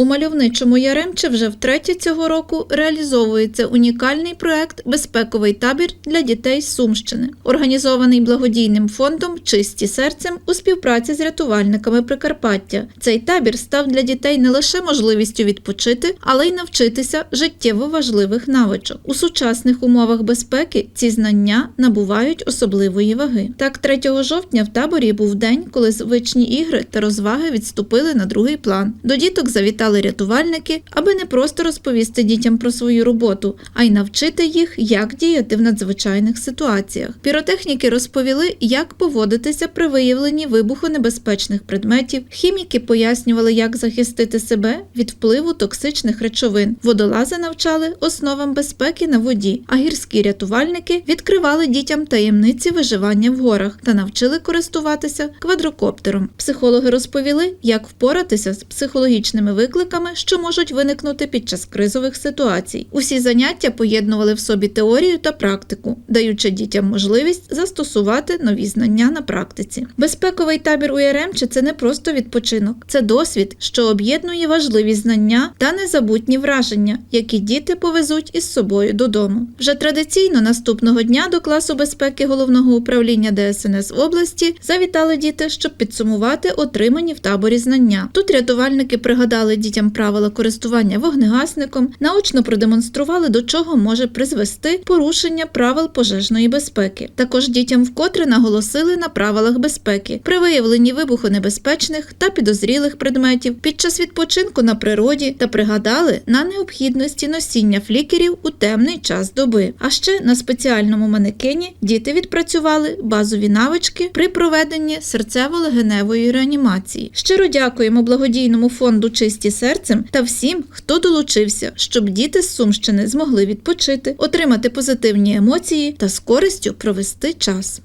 У мальовничому Яремче вже втретє цього року реалізовується унікальний проект Безпековий табір для дітей з Сумщини, організований благодійним фондом Чисті серцем у співпраці з рятувальниками Прикарпаття. Цей табір став для дітей не лише можливістю відпочити, але й навчитися життєво важливих навичок. У сучасних умовах безпеки ці знання набувають особливої ваги. Так, 3 жовтня в таборі був день, коли звичні ігри та розваги відступили на другий план. До діток завітали рятувальники, аби не просто розповісти дітям про свою роботу, а й навчити їх, як діяти в надзвичайних ситуаціях. Піротехніки розповіли, як поводитися при виявленні вибухонебезпечних предметів. Хіміки пояснювали, як захистити себе від впливу токсичних речовин. Водолази навчали основам безпеки на воді, а гірські рятувальники відкривали дітям таємниці виживання в горах та навчили користуватися квадрокоптером. Психологи розповіли, як впоратися з психологічними викликами, що можуть виникнути під час кризових ситуацій. Усі заняття поєднували в собі теорію та практику, даючи дітям можливість застосувати нові знання на практиці. Безпековий табір у Яремче – це не просто відпочинок, це досвід, що об'єднує важливі знання та незабутні враження, які діти повезуть із собою додому. Вже традиційно наступного дня до класу безпеки головного управління ДСНС області завітали діти, щоб підсумувати отримані в таборі знання. Тут рятувальники пригадали дітям правила користування вогнегасником, наочно продемонстрували, до чого може призвести порушення правил пожежної безпеки. Також дітям вкотре наголосили на правилах безпеки при виявленні вибухонебезпечних та підозрілих предметів під час відпочинку на природі та пригадали на необхідності носіння флікерів у темний час доби. А ще на спеціальному манекені діти відпрацювали базові навички при проведенні серцево-легеневої реанімації. Щиро дякуємо благодійному фонду Чисті серцем та всім, хто долучився, щоб діти з Сумщини змогли відпочити, отримати позитивні емоції та з користю провести час.